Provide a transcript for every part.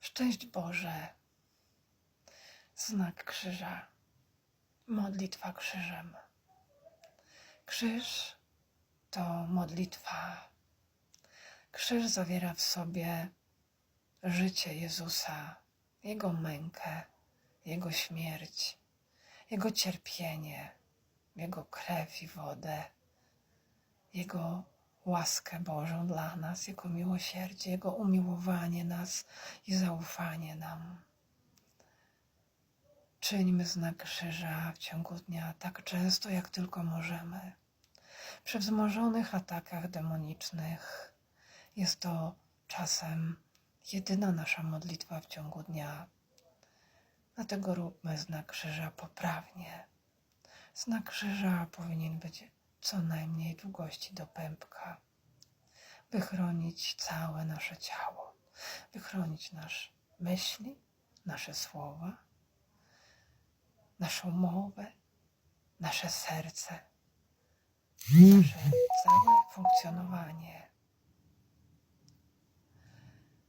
Szczęść Boże. Znak krzyża. Modlitwa krzyżem. Krzyż to modlitwa. Krzyż zawiera w sobie życie Jezusa, Jego mękę, Jego śmierć, Jego cierpienie, Jego krew i wodę, Jego łaskę Bożą dla nas, Jego miłosierdzie, Jego umiłowanie nas i zaufanie nam. Czyńmy znak krzyża w ciągu dnia tak często, jak tylko możemy. Przy wzmożonych atakach demonicznych jest to czasem jedyna nasza modlitwa w ciągu dnia. Dlatego róbmy znak krzyża poprawnie. Znak krzyża powinien być co najmniej długości do pępka, by chronić całe nasze ciało, by chronić nasze myśli, nasze słowa, naszą mowę, nasze serce, nasze całe funkcjonowanie.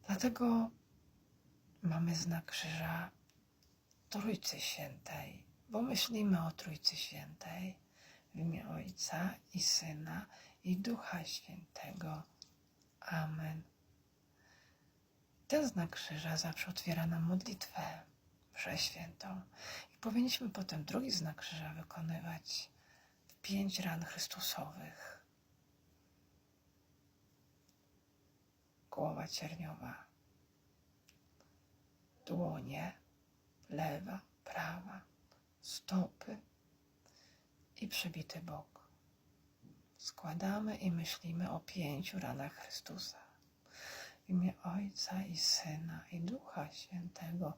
Dlatego mamy znak krzyża Trójcy Świętej, bo myślimy o Trójcy Świętej w imię Ojca i Syna i Ducha Świętego. Amen. Ten znak krzyża zawsze otwiera nam modlitwę przeświętą. I powinniśmy potem drugi znak krzyża wykonywać w pięć ran Chrystusowych. Głowa cierniowa, dłonie, lewa, prawa, stopy i przebity bok. Składamy i myślimy o pięciu ranach Chrystusa. W imię Ojca i Syna i Ducha Świętego.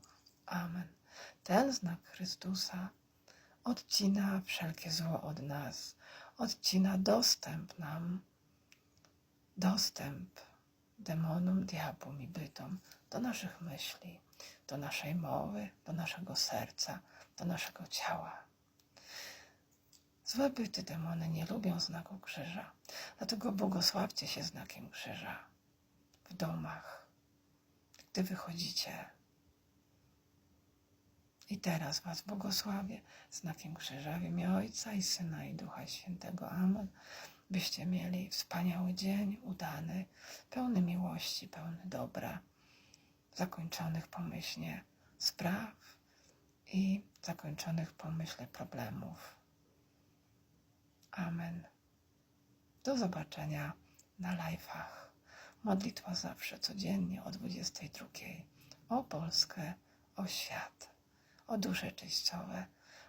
Amen. Ten znak Chrystusa odcina wszelkie zło od nas, odcina dostęp nam, dostęp demonom, diabłom i bytom do naszych myśli, do naszej mowy, do naszego serca, do naszego ciała. Złe byty demony nie lubią znaku krzyża, dlatego błogosławcie się znakiem krzyża w domach, gdy wychodzicie. I teraz Was błogosławię znakiem krzyża w imię Ojca i Syna i Ducha Świętego. Amen. Byście mieli wspaniały dzień, udany, pełny miłości, pełny dobra, zakończonych pomyślnie spraw i zakończonych pomyślnie problemów. Amen. Do zobaczenia na live'ach. Modlitwa zawsze codziennie o 22. O Polskę, o świat, o dusze czyściowe,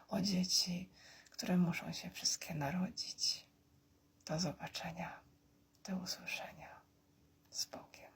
o dzieci, które muszą się wszystkie narodzić. Do zobaczenia, do usłyszenia. Z Bogiem.